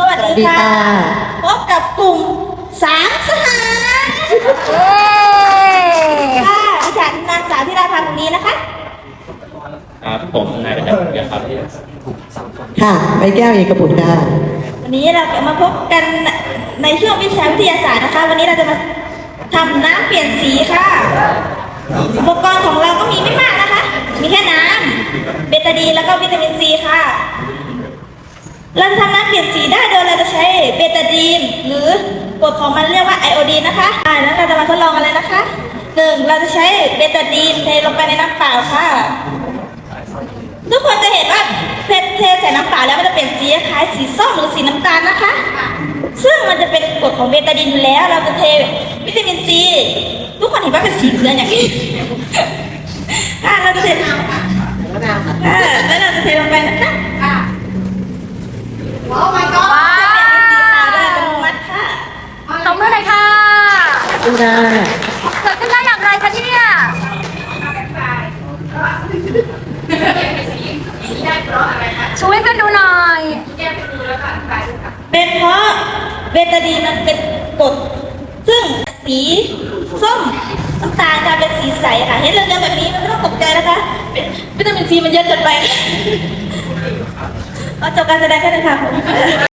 สวัสดีค่ะ พบกับกลุ่มสามสหายค่ะดิฉันนางสาวธิราภาคนนี้นะคะ ครับผมนายประจักษ์เกียรติครับค่ะใบแก้วเอกบุตรค่ะวันนี้เราจะมาพบกันในช่วงวิชาวิทยาศาสตร์นะคะ วันนี้เราจะมาทำน้ำเปลี่ยนสีค่ะ อุปกรณ์ของเราก็มีไม่มากนะคะ มีแค่น้ำเบตาดีนแล้วก็วิตามินซีค่ะ เราจะทำน้ำเปลี่ยนสีได้ ของมันเรียกว่าไอโอดีนนะคะอ่าแล้วเราจะมาทดลองกันเลยนะคะหนึ่งเราจะใช้เบตาดีนเทลงไปในน้ำเปล่าค่ะ ทุกคนจะเห็นว่าเพชรเทใส่น้ำเปล่าแล้วมันจะเป็นสีคล้ายสีส้มหรือสีน้ำตาลนะคะ ซึ่งมันจะเป็นกรดของเบตาดีนอยู่แล้วเราจะเทวิตามินซี ทุกคนเห็นว่าเป็นสีเหลืองอย่างนี้อ่าเราจะเทอ่าแล้วเราจะเทลงไปนะคะ โอ้ my god จะเป็นสีขาวโดยอัตโนมัติค่ะ ตบมือเลยค่ะ ดูนะเกิดขึ้นได้อย่างไรคะเนี่ยช่วยกันดูหน่อยเป็นเพราะเบตาดีนมันเป็นกรดซึ่งสีส้มน้ำตาลกลายเป็นสีใสค่ะ เห็นเรื่องๆแบบนี้มันไม่ต้องตกใจนะคะเป็นวิตามินซีมันเยอะเกินไปเอาจบการแสดงแค่นี้ค่ะผม